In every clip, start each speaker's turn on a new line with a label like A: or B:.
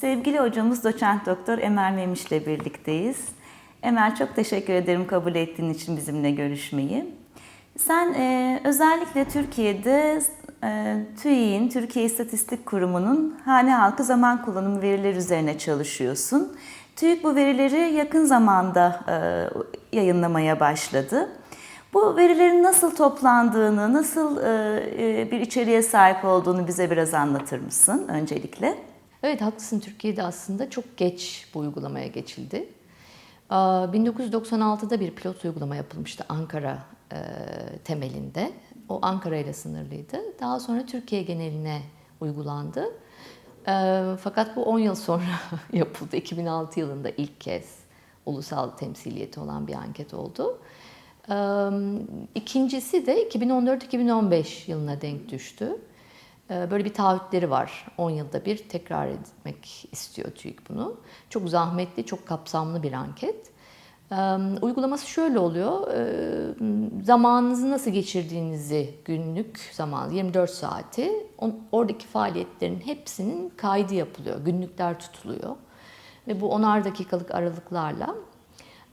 A: Sevgili hocamız doçent doktor Emel Memiş ile birlikteyiz. Emel çok teşekkür ederim kabul ettiğin için bizimle görüşmeyi. Sen e, özellikle Türkiye'de e, TÜİ'nin, Türkiye İstatistik Kurumu'nun hane halkı zaman kullanımı verileri üzerine çalışıyorsun. TÜİK bu verileri yakın zamanda e, yayınlamaya başladı. Bu verilerin nasıl toplandığını, nasıl e, e, bir içeriğe sahip olduğunu bize biraz anlatır mısın öncelikle?
B: Evet haklısın Türkiye'de aslında çok geç bu uygulamaya geçildi. Aa, 1996'da bir pilot uygulama yapılmıştı Ankara e, temelinde. O Ankara ile sınırlıydı. Daha sonra Türkiye geneline uygulandı. E, fakat bu 10 yıl sonra yapıldı. 2006 yılında ilk kez ulusal temsiliyeti olan bir anket oldu. İkincisi de 2014-2015 yılına denk düştü. Ee, Böyle bir taahhütleri var. 10 yılda bir tekrar etmek istiyor TÜİK bunu. Çok zahmetli, çok kapsamlı bir anket. Uygulaması şöyle oluyor. Ee, Zamanınızı nasıl geçirdiğinizi günlük zaman 24 saati oradaki faaliyetlerin hepsinin kaydı yapılıyor. Günlükler tutuluyor. Ve bu onar dakikalık aralıklarla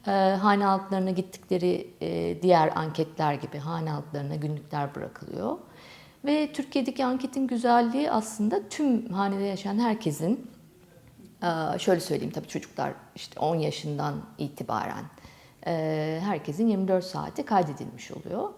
B: e, hane halklarına gittikleri e, diğer anketler gibi hane halklarına günlükler bırakılıyor. Ve Türkiye'deki anketin güzelliği aslında tüm hanede yaşayan herkesin, e, şöyle söyleyeyim tabii çocuklar işte 10 yaşından itibaren e, herkesin 24 saati kaydedilmiş oluyor.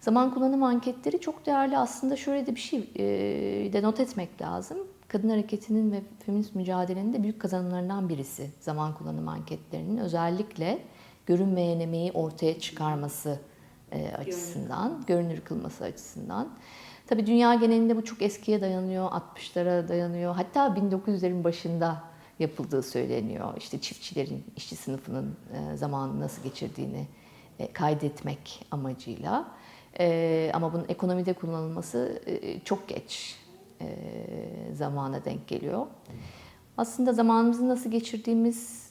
B: Zaman kullanım anketleri çok değerli aslında şöyle de bir şey e, de not etmek lazım. Kadın hareketinin ve feminist mücadelenin de büyük kazanımlarından birisi zaman kullanım anketlerinin özellikle görünmeyen emeği ortaya çıkarması açısından, görünür kılması açısından. Tabii dünya genelinde bu çok eskiye dayanıyor, 60'lara dayanıyor. Hatta 1900'lerin başında yapıldığı söyleniyor. İşte çiftçilerin, işçi sınıfının e, zamanını nasıl geçirdiğini e, kaydetmek amacıyla. E, ama bunun ekonomide kullanılması çok geç zamana denk geliyor. Aslında zamanımızı nasıl geçirdiğimiz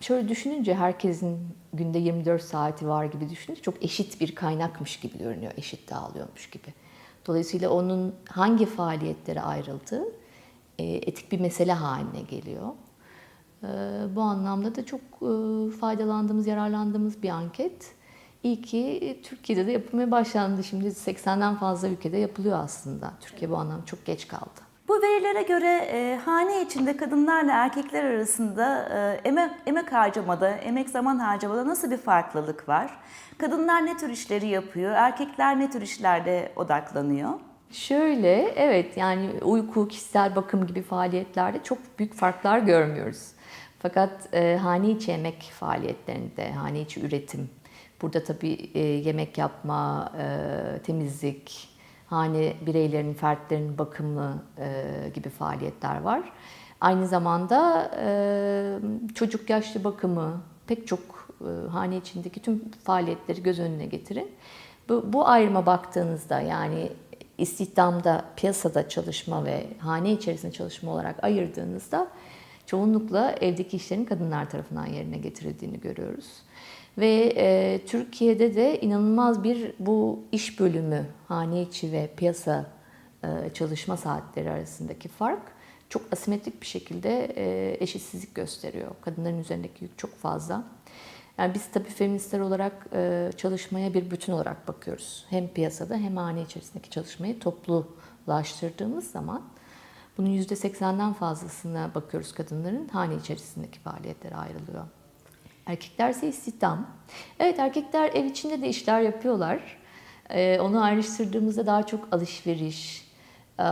B: şöyle düşününce herkesin günde 24 saati var gibi düşününce çok eşit bir kaynakmış gibi görünüyor, eşit dağılıyormuş gibi. Dolayısıyla onun hangi faaliyetlere ayrıldığı e, etik bir mesele haline geliyor. E, Bu anlamda da çok e, faydalandığımız, yararlandığımız bir anket. İyi ki Türkiye'de de yapılmaya başlandı. Şimdi 80'den fazla ülkede yapılıyor aslında. Türkiye bu anlamda çok geç kaldı.
A: Bu verilere göre e, hane içinde kadınlarla erkekler arasında e, emek, emek harcamada, emek zaman harcamada nasıl bir farklılık var? Kadınlar ne tür işleri yapıyor, erkekler ne tür işlerde odaklanıyor?
B: Şöyle, evet yani uyku, kişisel bakım gibi faaliyetlerde çok büyük farklar görmüyoruz. Fakat e, hane içi emek faaliyetlerinde, hane içi üretim, burada tabii e, yemek yapma, e, temizlik, hane bireylerinin, fertlerinin bakımı e, gibi faaliyetler var. Aynı zamanda e, çocuk yaşlı bakımı, pek çok e, hane içindeki tüm faaliyetleri göz önüne getirin. Bu, bu ayrıma baktığınızda yani istihdamda, piyasada çalışma ve hane içerisinde çalışma olarak ayırdığınızda çoğunlukla evdeki işlerin kadınlar tarafından yerine getirildiğini görüyoruz. Ve e, Türkiye'de de inanılmaz bir bu iş bölümü, hane içi ve piyasa e, çalışma saatleri arasındaki fark çok asimetrik bir şekilde e, eşitsizlik gösteriyor. Kadınların üzerindeki yük çok fazla. Yani biz tabii feministler olarak e, çalışmaya bir bütün olarak bakıyoruz. Hem piyasada hem hane içerisindeki çalışmayı toplulaştırdığımız zaman bunun %80'den fazlasına bakıyoruz kadınların hane içerisindeki faaliyetlere ayrılıyor. Erkeklerse istihdam. Evet erkekler ev içinde de işler yapıyorlar. Ee, onu ayrıştırdığımızda daha çok alışveriş, e,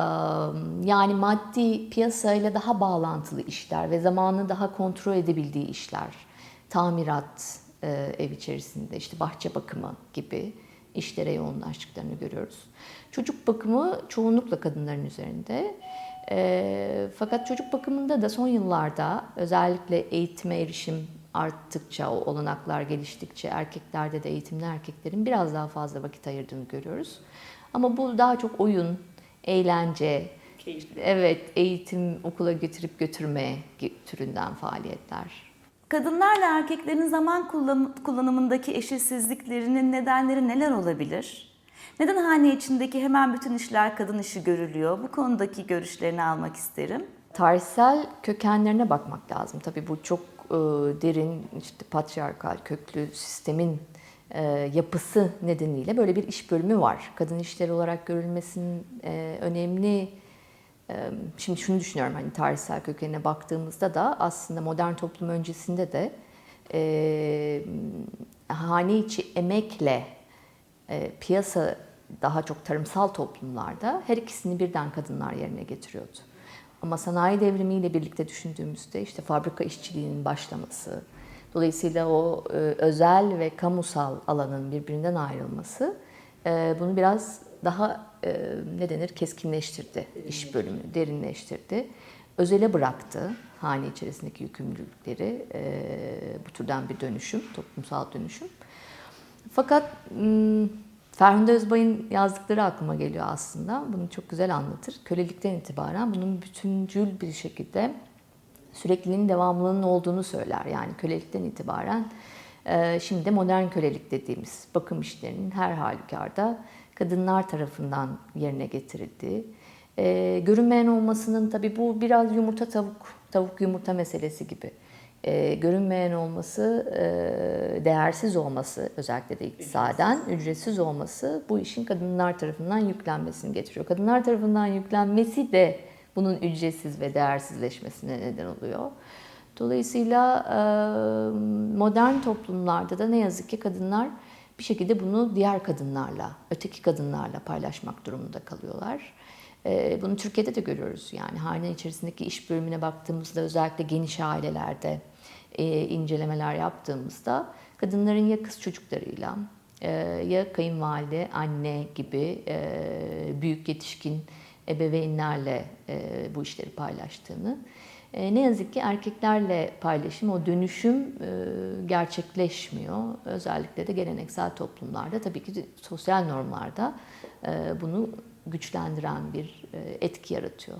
B: yani maddi piyasayla daha bağlantılı işler ve zamanını daha kontrol edebildiği işler. Tamirat e, ev içerisinde, işte bahçe bakımı gibi işlere yoğunlaştıklarını görüyoruz. Çocuk bakımı çoğunlukla kadınların üzerinde. E, fakat çocuk bakımında da son yıllarda özellikle eğitime erişim arttıkça, o olanaklar geliştikçe erkeklerde de eğitimli erkeklerin biraz daha fazla vakit ayırdığını görüyoruz. Ama bu daha çok oyun, eğlence, evet eğitim, okula götürüp götürme türünden faaliyetler.
A: Kadınlarla erkeklerin zaman kullan- kullanımındaki eşitsizliklerinin nedenleri neler olabilir? Neden hane içindeki hemen bütün işler kadın işi görülüyor? Bu konudaki görüşlerini almak isterim.
B: Tarihsel kökenlerine bakmak lazım. Tabii bu çok derin, işte patriarkal köklü sistemin e, yapısı nedeniyle böyle bir iş bölümü var. Kadın işleri olarak görülmesinin e, önemli e, Şimdi şunu düşünüyorum hani tarihsel kökenine baktığımızda da aslında modern toplum öncesinde de e, hane içi emekle e, piyasa daha çok tarımsal toplumlarda her ikisini birden kadınlar yerine getiriyordu. Ama sanayi devrimiyle birlikte düşündüğümüzde işte fabrika işçiliğinin başlaması, dolayısıyla o e, özel ve kamusal alanın birbirinden ayrılması e, bunu biraz daha e, ne denir keskinleştirdi, iş bölümünü derinleştirdi. Özele bıraktı hane içerisindeki yükümlülükleri, e, bu türden bir dönüşüm, toplumsal dönüşüm. Fakat m, Ferhunde Özbay'ın yazdıkları aklıma geliyor aslında. Bunu çok güzel anlatır. Kölelikten itibaren bunun bütüncül bir şekilde sürekliliğin devamlılığının olduğunu söyler. Yani kölelikten itibaren e, şimdi de modern kölelik dediğimiz bakım işlerinin her halükarda kadınlar tarafından yerine getirildiği. E, görünmeyen olmasının tabii bu biraz yumurta tavuk, tavuk yumurta meselesi gibi. E, görünmeyen olması, e, değersiz olması özellikle de iktisaden ücretsiz olması bu işin kadınlar tarafından yüklenmesini getiriyor. Kadınlar tarafından yüklenmesi de bunun ücretsiz ve değersizleşmesine neden oluyor. Dolayısıyla e, modern toplumlarda da ne yazık ki kadınlar bir şekilde bunu diğer kadınlarla, öteki kadınlarla paylaşmak durumunda kalıyorlar. E, Bunu Türkiye'de de görüyoruz. Yani hane içerisindeki iş bölümüne baktığımızda özellikle geniş ailelerde e, incelemeler yaptığımızda kadınların ya kız çocuklarıyla e, ya kayınvalide, anne gibi e, büyük yetişkin ebeveynlerle e, bu işleri paylaştığını, ne yazık ki erkeklerle paylaşım, o dönüşüm gerçekleşmiyor. Özellikle de geleneksel toplumlarda tabii ki sosyal normlarda bunu güçlendiren bir etki yaratıyor.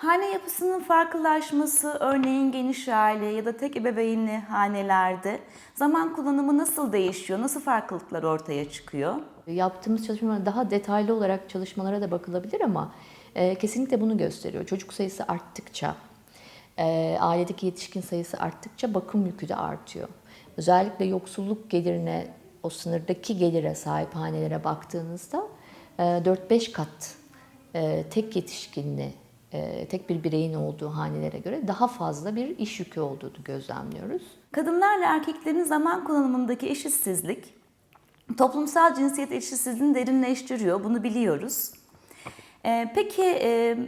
A: Hane yapısının farklılaşması, örneğin geniş aile ya da tek ebeveynli hanelerde zaman kullanımı nasıl değişiyor, nasıl farklılıklar ortaya çıkıyor?
B: Yaptığımız çalışmalar daha detaylı olarak çalışmalara da bakılabilir ama e, kesinlikle bunu gösteriyor. Çocuk sayısı arttıkça, e, ailedeki yetişkin sayısı arttıkça bakım yükü de artıyor. Özellikle yoksulluk gelirine, o sınırdaki gelire sahip hanelere baktığınızda e, 4-5 kat e, tek yetişkinli, tek bir bireyin olduğu hanelere göre daha fazla bir iş yükü olduğunu gözlemliyoruz.
A: Kadınlarla erkeklerin zaman kullanımındaki eşitsizlik, toplumsal cinsiyet eşitsizliğini derinleştiriyor, bunu biliyoruz. Ee, peki e,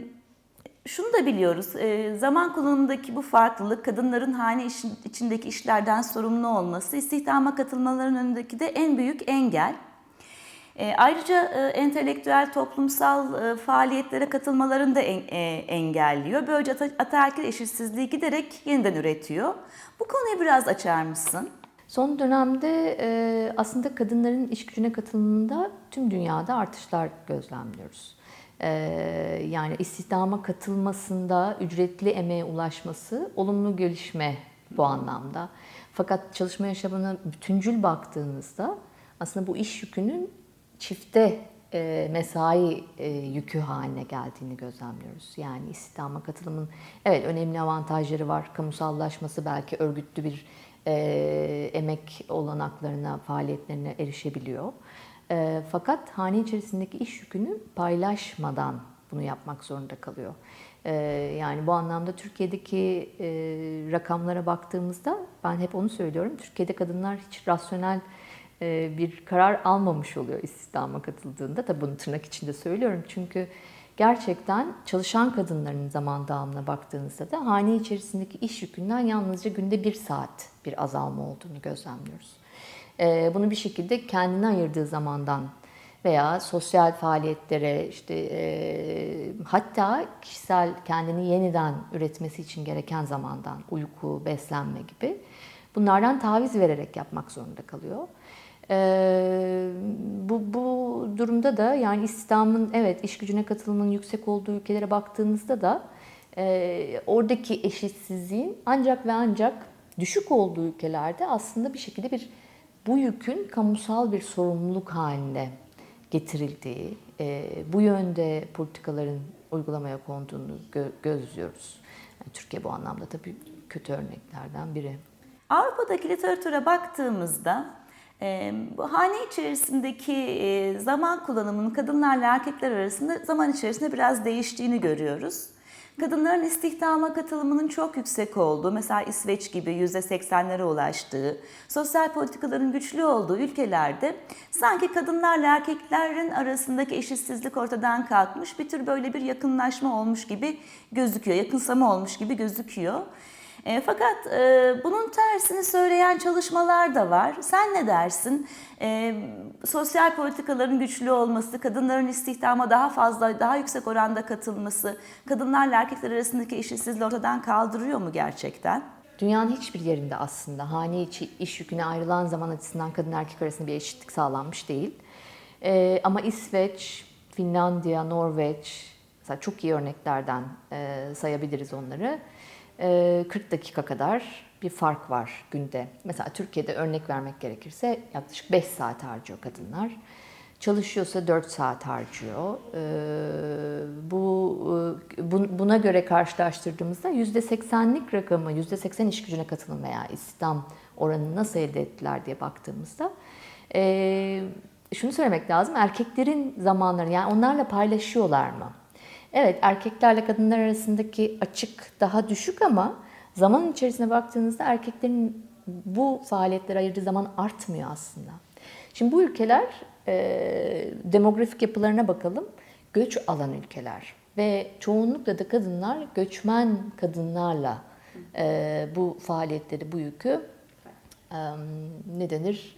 A: şunu da biliyoruz, e, zaman kullanımındaki bu farklılık, kadınların hane içindeki işlerden sorumlu olması, istihdama katılmalarının önündeki de en büyük engel. E, ayrıca e, entelektüel toplumsal e, faaliyetlere katılmalarını da en- e, engelliyor. Böylece ata- ataerkil eşitsizliği giderek yeniden üretiyor. Bu konuyu biraz açar mısın?
B: Son dönemde e, aslında kadınların iş gücüne katılımında tüm dünyada artışlar gözlemliyoruz. E, yani istihdama katılmasında ücretli emeğe ulaşması olumlu gelişme bu anlamda. Fakat çalışma yaşamına bütüncül baktığınızda aslında bu iş yükünün çifte e, mesai e, yükü haline geldiğini gözlemliyoruz. Yani istihdama katılımın evet önemli avantajları var. Kamusallaşması belki örgütlü bir e, emek olanaklarına, faaliyetlerine erişebiliyor. Fakat hane içerisindeki iş yükünü paylaşmadan bunu yapmak zorunda kalıyor. Yani bu anlamda Türkiye'deki rakamlara baktığımızda ben hep onu söylüyorum. Türkiye'de kadınlar hiç rasyonel bir karar almamış oluyor istihdama katıldığında. Tabii bunu tırnak içinde söylüyorum çünkü gerçekten çalışan kadınların zaman dağılımına baktığınızda da hane içerisindeki iş yükünden yalnızca günde bir saat bir azalma olduğunu gözlemliyoruz. E, Bunu bir şekilde kendine ayırdığı zamandan veya sosyal faaliyetlere işte e, hatta kişisel kendini yeniden üretmesi için gereken zamandan uyku, beslenme gibi bunlardan taviz vererek yapmak zorunda kalıyor. Ee, bu, bu durumda da yani istihdamın evet iş gücüne katılımının yüksek olduğu ülkelere baktığınızda da e, oradaki eşitsizliğin ancak ve ancak düşük olduğu ülkelerde aslında bir şekilde bir bu yükün kamusal bir sorumluluk haline getirildiği, e, bu yönde politikaların uygulamaya konduğunu gö- gözlüyoruz. Yani Türkiye bu anlamda tabii kötü örneklerden biri.
A: Avrupa'daki literatüre baktığımızda hane içerisindeki zaman kullanımının kadınlarla erkekler arasında zaman içerisinde biraz değiştiğini görüyoruz. Kadınların istihdama katılımının çok yüksek olduğu, mesela İsveç gibi %80'lere ulaştığı, sosyal politikaların güçlü olduğu ülkelerde sanki kadınlarla erkeklerin arasındaki eşitsizlik ortadan kalkmış, bir tür böyle bir yakınlaşma olmuş gibi gözüküyor, yakınsama olmuş gibi gözüküyor. E, fakat e, bunun tersini söyleyen çalışmalar da var. Sen ne dersin? E, sosyal politikaların güçlü olması, kadınların istihdama daha fazla, daha yüksek oranda katılması, kadınlarla erkekler arasındaki eşitsizliği ortadan kaldırıyor mu gerçekten?
B: Dünyanın hiçbir yerinde aslında hane içi iş yüküne ayrılan zaman açısından kadın erkek arasında bir eşitlik sağlanmış değil. Ee, ama İsveç, Finlandiya, Norveç, mesela çok iyi örneklerden e, sayabiliriz onları. Ee, 40 dakika kadar bir fark var günde. Mesela Türkiye'de örnek vermek gerekirse yaklaşık 5 saat harcıyor kadınlar. Çalışıyorsa 4 saat harcıyor. Ee, bu e, bu- buna göre karşılaştırdığımızda %80'lik rakamı, %80 iş gücüne katılım veya istihdam oranını nasıl elde ettiler diye baktığımızda e, şunu söylemek lazım. Erkeklerin zamanları yani onlarla paylaşıyorlar mı? Evet erkeklerle kadınlar arasındaki açık daha düşük ama zaman içerisine baktığınızda erkeklerin bu faaliyetlere ayırdığı zaman artmıyor aslında. Şimdi bu ülkeler e, demografik yapılarına bakalım. Göç alan ülkeler ve çoğunlukla da kadınlar göçmen kadınlarla e, bu faaliyetleri, bu yükü ne denir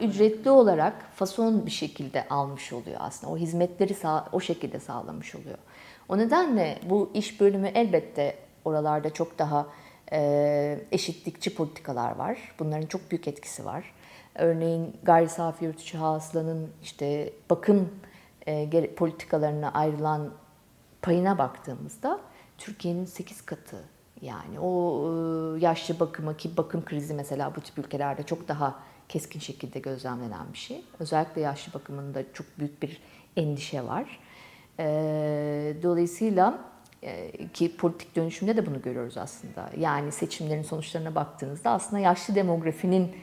B: ücretli olarak fason bir şekilde almış oluyor aslında. O hizmetleri sağ, o şekilde sağlamış oluyor. O nedenle bu iş bölümü elbette oralarda çok daha e, eşitlikçi politikalar var. Bunların çok büyük etkisi var. Örneğin gayri safi yurt içi hasılanın işte bakım e, politikalarına ayrılan payına baktığımızda Türkiye'nin 8 katı yani o e, yaşlı bakımı ki bakım krizi mesela bu tip ülkelerde çok daha keskin şekilde gözlemlenen bir şey. Özellikle yaşlı bakımında çok büyük bir endişe var. Dolayısıyla ki politik dönüşümde de bunu görüyoruz aslında. Yani seçimlerin sonuçlarına baktığınızda aslında yaşlı demografinin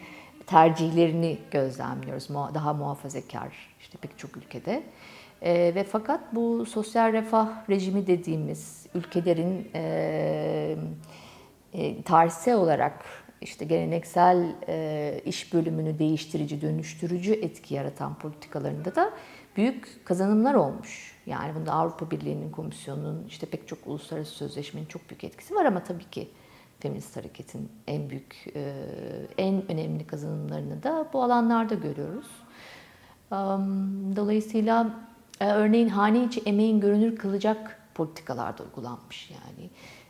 B: tercihlerini gözlemliyoruz. Daha muhafazakar işte pek çok ülkede. E, ve fakat bu sosyal refah rejimi dediğimiz ülkelerin e, e, tarihsel olarak işte geleneksel e, iş bölümünü değiştirici, dönüştürücü etki yaratan politikalarında da büyük kazanımlar olmuş. Yani bunda Avrupa Birliği'nin komisyonunun işte pek çok uluslararası sözleşmenin çok büyük etkisi var ama tabii ki feminist hareketin en büyük, e, en önemli kazanımlarını da bu alanlarda görüyoruz. Dolayısıyla e, örneğin hane içi emeğin görünür kılacak politikalar da uygulanmış yani.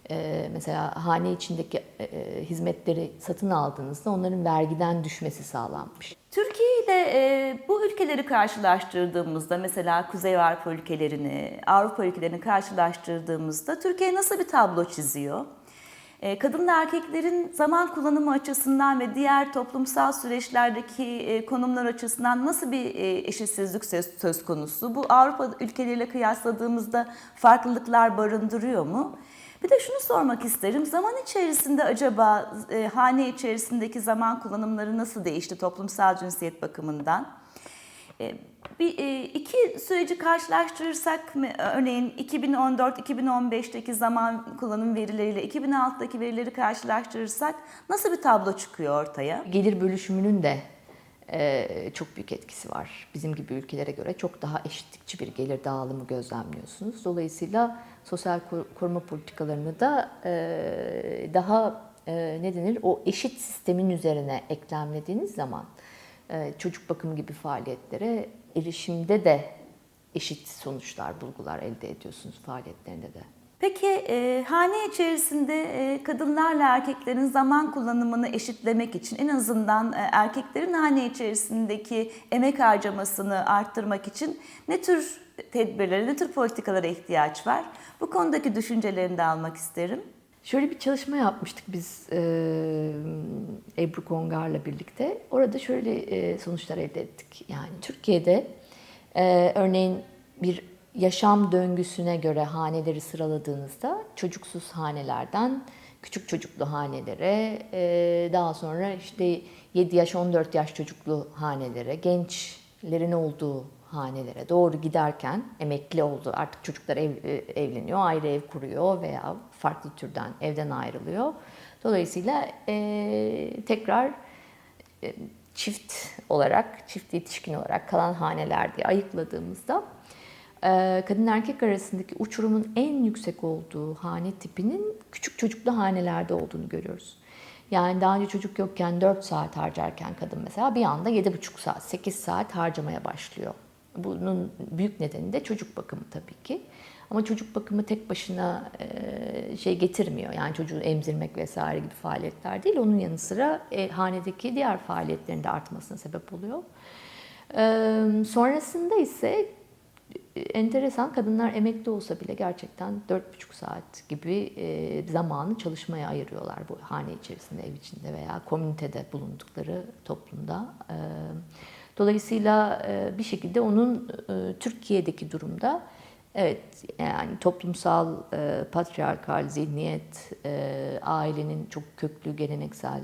B: E, Mesela hane içindeki e, e, hizmetleri satın aldığınızda onların vergiden düşmesi sağlanmış.
A: Türkiye ile e, bu ülkeleri karşılaştırdığımızda mesela Kuzey Avrupa ülkelerini, Avrupa ülkelerini karşılaştırdığımızda Türkiye nasıl bir tablo çiziyor? E, kadın ve erkeklerin zaman kullanımı açısından ve diğer toplumsal süreçlerdeki e, konumlar açısından nasıl bir e, eşitsizlik söz konusu? Bu Avrupa ülkeleriyle kıyasladığımızda farklılıklar barındırıyor mu? Bir de şunu sormak isterim. Zaman içerisinde acaba e, hane içerisindeki zaman kullanımları nasıl değişti toplumsal cinsiyet bakımından? E, bir e, iki süreci karşılaştırırsak örneğin 2014-2015'teki zaman kullanım verileriyle 2006'daki verileri karşılaştırırsak nasıl bir tablo çıkıyor ortaya?
B: Gelir bölüşümünün de e, çok büyük etkisi var. Bizim gibi ülkelere göre çok daha eşitlikçi bir gelir dağılımı gözlemliyorsunuz. Dolayısıyla sosyal kor- koruma politikalarını da e, daha ne denir o eşit sistemin üzerine eklemlediğiniz zaman çocuk bakım gibi faaliyetlere erişimde de eşit sonuçlar, bulgular elde ediyorsunuz faaliyetlerinde de.
A: Peki e, hane içerisinde e, kadınlarla erkeklerin zaman kullanımını eşitlemek için en azından e, erkeklerin hane içerisindeki emek harcamasını arttırmak için ne tür tedbirlere, ne tür politikalara ihtiyaç var? Bu konudaki düşüncelerini de almak isterim.
B: Şöyle bir çalışma yapmıştık biz e, Ebru Kongar'la birlikte. Orada şöyle e, sonuçlar elde ettik. Yani Türkiye'de e, örneğin bir yaşam döngüsüne göre haneleri sıraladığınızda çocuksuz hanelerden küçük çocuklu hanelere, daha sonra işte 7 yaş 14 yaş çocuklu hanelere, gençlerin olduğu hanelere doğru giderken emekli oldu. Artık çocuklar ev, e, evleniyor, ayrı ev kuruyor veya farklı türden evden ayrılıyor. Dolayısıyla e, tekrar e, çift olarak, çift yetişkin olarak kalan haneler diye ayıkladığımızda e, kadın erkek arasındaki uçurumun en yüksek olduğu hane tipinin küçük çocuklu hanelerde olduğunu görüyoruz. Yani daha önce çocuk yokken 4 saat harcarken kadın mesela bir anda 7,5 saat, 8 saat harcamaya başlıyor. Bunun büyük nedeni de çocuk bakımı tabii ki. Ama çocuk bakımı tek başına e, şey getirmiyor. Yani çocuğu emzirmek vesaire gibi faaliyetler değil. Onun yanı sıra e, hanedeki diğer faaliyetlerin de artmasına sebep oluyor. E, sonrasında ise enteresan kadınlar emekli olsa bile gerçekten 4,5 saat gibi zamanı çalışmaya ayırıyorlar bu hane içerisinde, ev içinde veya komünitede bulundukları toplumda. E, dolayısıyla e, bir şekilde onun e, Türkiye'deki durumda evet yani toplumsal e, patriarkal zihniyet, ailenin çok köklü geleneksel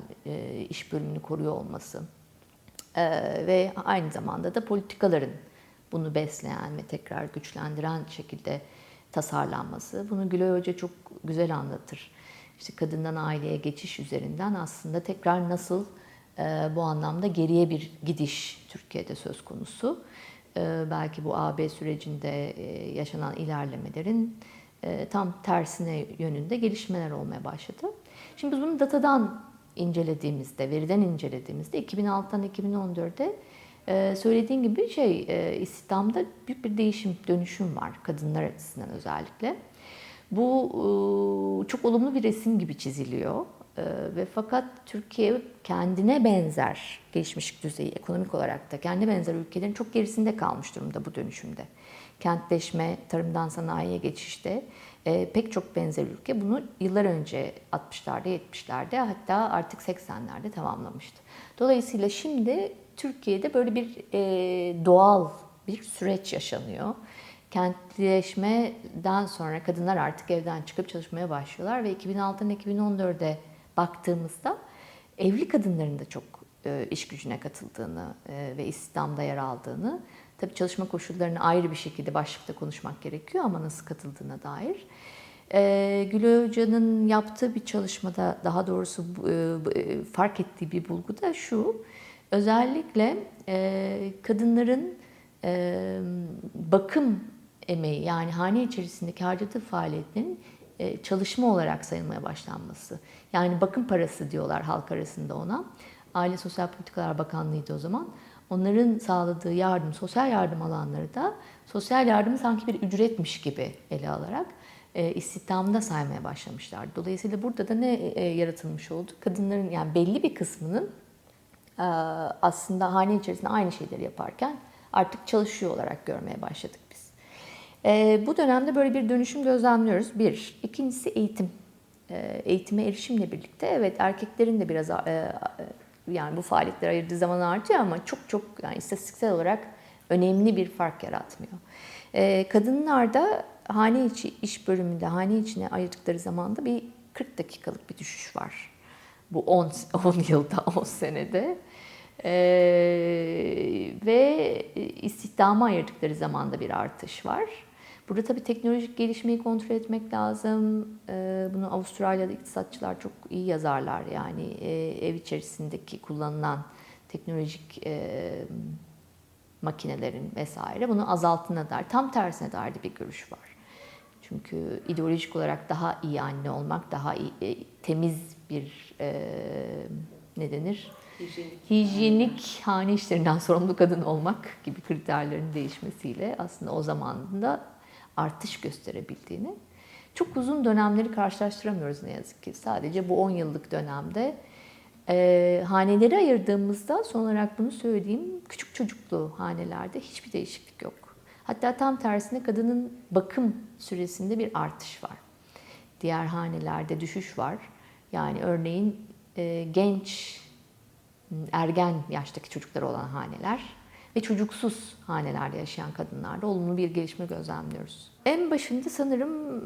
B: iş bölümünü koruyor olması ve aynı zamanda da politikaların bunu besleyen ve tekrar güçlendiren şekilde tasarlanması. Bunu Gülay Hoca çok güzel anlatır. İşte kadından aileye geçiş üzerinden aslında tekrar nasıl bu anlamda geriye bir gidiş Türkiye'de söz konusu. E, belki bu AB sürecinde e, yaşanan ilerlemelerin e, tam tersine yönünde gelişmeler olmaya başladı. Şimdi biz bunu datadan incelediğimizde, veriden incelediğimizde 2006'dan 2014'e ee, söylediğin gibi şey e, istihdamda büyük bir değişim, dönüşüm var kadınlar açısından özellikle. Bu e, çok olumlu bir resim gibi çiziliyor. E, ve fakat Türkiye kendine benzer gelişmişlik düzeyi ekonomik olarak da kendine benzer ülkelerin çok gerisinde kalmış durumda bu dönüşümde. Kentleşme, tarımdan sanayiye geçişte e, pek çok benzer ülke bunu yıllar önce 60'larda 70'lerde hatta artık 80'lerde tamamlamıştı. Dolayısıyla şimdi Türkiye'de böyle bir e, doğal bir süreç yaşanıyor. Kentleşmeden sonra kadınlar artık evden çıkıp çalışmaya başlıyorlar ve 2006'dan 2014'e baktığımızda evli kadınların da çok e, iş gücüne katıldığını e, ve istihdamda yer aldığını, tabii çalışma koşullarını ayrı bir şekilde başlıkta konuşmak gerekiyor ama nasıl katıldığına dair. E, Gülay Hoca'nın yaptığı bir çalışmada daha doğrusu e, fark ettiği bir bulgu da şu, özellikle kadınların bakım emeği yani hane içerisindeki harcadığı faaliyetlerin çalışma olarak sayılmaya başlanması. Yani bakım parası diyorlar halk arasında ona. Aile Sosyal Politikalar Bakanlığı'ydı o zaman. Onların sağladığı yardım, sosyal yardım alanları da sosyal yardımı sanki bir ücretmiş gibi ele alarak e, istihdamda saymaya başlamışlar. Dolayısıyla burada da ne e, yaratılmış oldu? Kadınların yani belli bir kısmının e, aslında hane içerisinde aynı şeyleri yaparken artık çalışıyor olarak görmeye başladık. E, bu dönemde böyle bir dönüşüm gözlemliyoruz. Bir. İkincisi eğitim. E, eğitime erişimle birlikte evet erkeklerin de biraz e, yani bu faaliyetlere ayırdığı zaman artıyor ama çok çok yani istatistiksel olarak önemli bir fark yaratmıyor. E, kadınlarda hane içi iş bölümünde hane içine ayırdıkları zamanda bir 40 dakikalık bir düşüş var. Bu 10, 10 yılda, 10 senede. Ee, ve istihdama ayırdıkları zamanda bir artış var. Burada tabii teknolojik gelişmeyi kontrol etmek lazım. Ee, bunu Avustralya'da iktisatçılar çok iyi yazarlar. Yani e, ev içerisindeki kullanılan teknolojik e, makinelerin vesaire bunu azaltına dair, tam tersine dair bir görüş var. Çünkü ideolojik olarak daha iyi anne olmak, daha iyi, e, temiz bir ne denir?
C: Hijyenik.
B: Hijyenik hane işlerinden sorumlu kadın olmak gibi kriterlerin değişmesiyle aslında o zamanda artış gösterebildiğini çok uzun dönemleri karşılaştıramıyoruz ne yazık ki. Sadece bu 10 yıllık dönemde e, haneleri ayırdığımızda son olarak bunu söyleyeyim küçük çocuklu hanelerde hiçbir değişiklik yok. Hatta tam tersine kadının bakım süresinde bir artış var. Diğer hanelerde düşüş var. Yani örneğin e, genç, ergen yaştaki çocuklar olan haneler ve çocuksuz hanelerde yaşayan kadınlarda olumlu bir gelişme gözlemliyoruz. En başında sanırım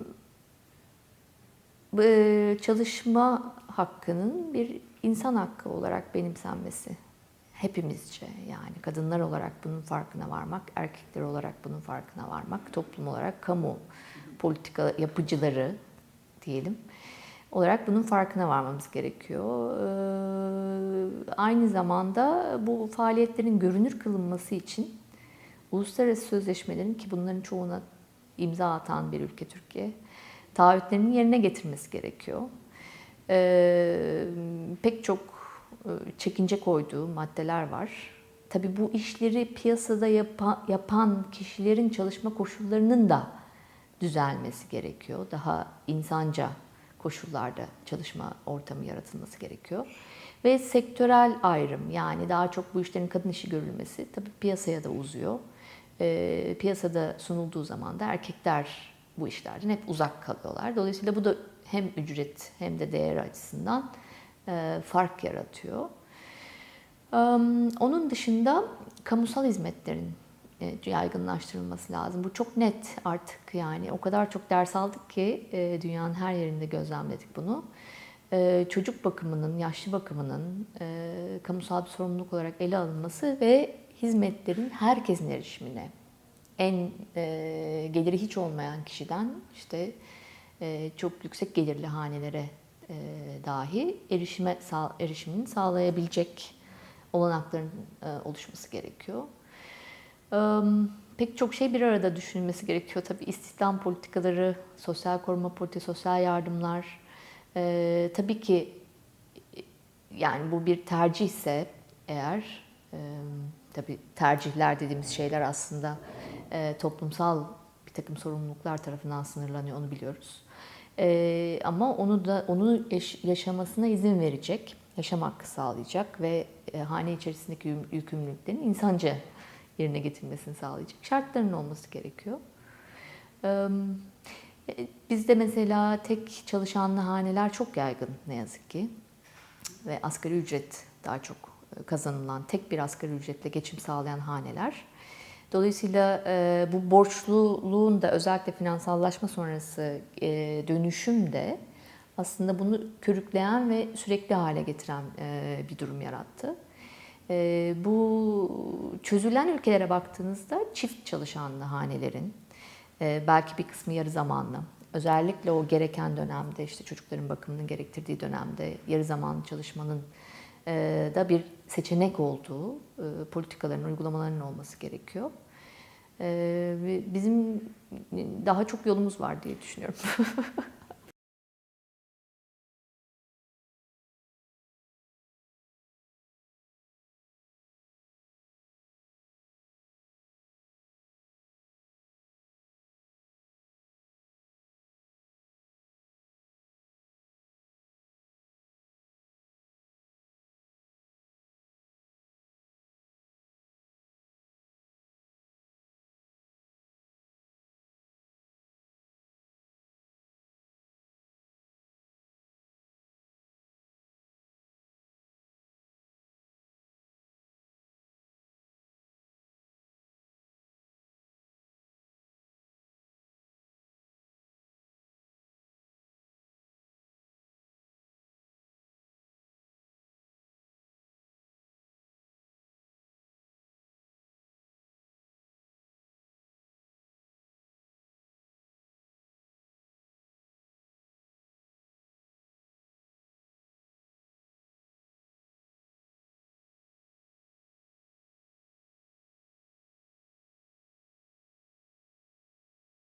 B: e, çalışma hakkının bir insan hakkı olarak benimsenmesi. Hepimizce yani kadınlar olarak bunun farkına varmak, erkekler olarak bunun farkına varmak, toplum olarak kamu politika yapıcıları diyelim olarak bunun farkına varmamız gerekiyor. Ee, aynı zamanda bu faaliyetlerin görünür kılınması için uluslararası sözleşmelerin ki bunların çoğuna imza atan bir ülke Türkiye, taahhütlerinin yerine getirmesi gerekiyor. Ee, pek çok e, çekince koyduğu maddeler var. Tabii bu işleri piyasada yapa- yapan kişilerin çalışma koşullarının da düzelmesi gerekiyor. Daha insanca koşullarda çalışma ortamı yaratılması gerekiyor. Ve sektörel ayrım yani daha çok bu işlerin kadın işi görülmesi tabii piyasaya da uzuyor. Ee, piyasada sunulduğu zaman da erkekler bu işlerden hep uzak kalıyorlar. Dolayısıyla bu da hem ücret hem de değer açısından e, fark yaratıyor. Onun dışında kamusal hizmetlerin e, yaygınlaştırılması lazım. Bu çok net artık yani o kadar çok ders aldık ki e, dünyanın her yerinde gözlemledik bunu. E, Çocuk bakımının, yaşlı bakımının e, kamusal bir sorumluluk olarak ele alınması ve hizmetlerin herkesin erişimine en e, geliri hiç olmayan kişiden işte e, çok yüksek gelirli hanelere e, dahi erişime erişimini sağlayabilecek olanakların e, oluşması gerekiyor. E, pek çok şey bir arada düşünülmesi gerekiyor. Tabii istihdam politikaları, sosyal koruma politikası, sosyal yardımlar. E, tabii ki yani bu bir tercihse eğer e, tabii tercihler dediğimiz şeyler aslında e, toplumsal bir takım sorumluluklar tarafından sınırlanıyor onu biliyoruz. E, ama onu da onu yaş- yaşamasına izin verecek, yaşam hakkı sağlayacak ve e, hane içerisindeki yük- yükümlülüklerin insanca yerine getirmesini sağlayacak şartların olması gerekiyor. E, Bizde mesela tek çalışanlı haneler çok yaygın ne yazık ki ve asgari ücret daha çok e, kazanılan tek bir asgari ücretle geçim sağlayan haneler. Dolayısıyla e, bu borçluluğun da özellikle finansallaşma sonrası e, dönüşüm de aslında bunu körükleyen ve sürekli hale getiren bir durum yarattı. E, bu çözülen ülkelere baktığınızda çift çalışanlı hanelerin, e, belki bir kısmı yarı zamanlı, özellikle o gereken dönemde işte çocukların bakımının gerektirdiği dönemde yarı zamanlı çalışmanın e, da bir seçenek olduğu e, politikaların, uygulamaların olması gerekiyor. Bizim daha çok yolumuz var diye düşünüyorum.